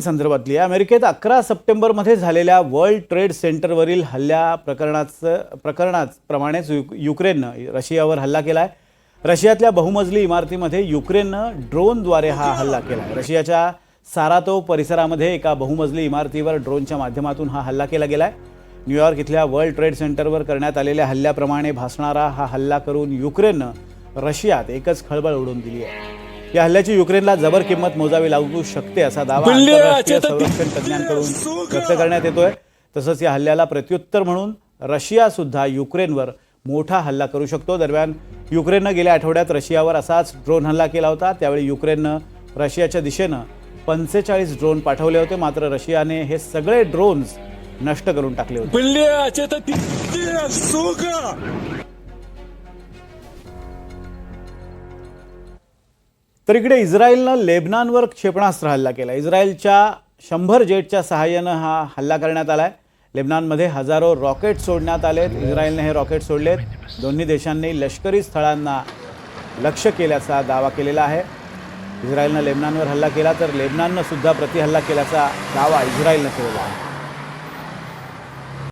संदर्भातली अमेरिकेत अकरा सप्टेंबरमध्ये झालेल्या वर्ल्ड ट्रेड सेंटरवरील हल्ल्या प्रकरणाचं प्रकरणाच प्रमाणेच यु युक्रेननं रशियावर हल्ला केला आहे रशियातल्या बहुमजली इमारतीमध्ये युक्रेननं ड्रोनद्वारे हा हल्ला केला आहे रशियाच्या सारातो परिसरामध्ये एका बहुमजली इमारतीवर ड्रोनच्या माध्यमातून हा हल्ला केला गेला आहे न्यूयॉर्क इथल्या वर्ल्ड ट्रेड सेंटरवर करण्यात आलेल्या हल्ल्याप्रमाणे भासणारा हा हल्ला करून युक्रेननं रशियात एकच खळबळ उडवून दिली आहे. या हल्ल्याची युक्रेनला जबर किंमत मोजावी लागू शकते असा दावा आंतरराष्ट्रीय संरक्षण तज्ज्ञांकडून व्यक्त करण्यात येतोय. तसंच या हल्ल्याला प्रत्युत्तर म्हणून रशिया सुद्धा युक्रेनवर मोठा हल्ला करू शकतो. दरम्यान युक्रेननं गेल्या आठवड्यात रशियावर असाच ड्रोन हल्ला केला होता. त्यावेळी युक्रेननं रशियाच्या दिशेनं पंचेचाळीस ड्रोन पाठवले होते. मात्र रशियाने हे सगळे ड्रोन्स नष्ट करून टाकले होते. तर इकडे इस्रायलनं लेबनानवर क्षेपणास्त्र हल्ला केला. इस्रायलच्या शंभर जेटच्या सहाय्यानं हा हल्ला करण्यात आला आहे लेबनानमध्ये हजारो रॉकेट सोडण्यात आलेत. इस्रायलने हे रॉकेट सोडलेत. दोन्ही देशांनी लष्करी स्थळांना लक्ष केल्याचा दावा केलेला आहे. इस्रायलनं लेबनानवर हल्ला केला तर लेबनाननं सुद्धा प्रतिहल्ला केल्याचा दावा इस्रायलनं केलेला आहे.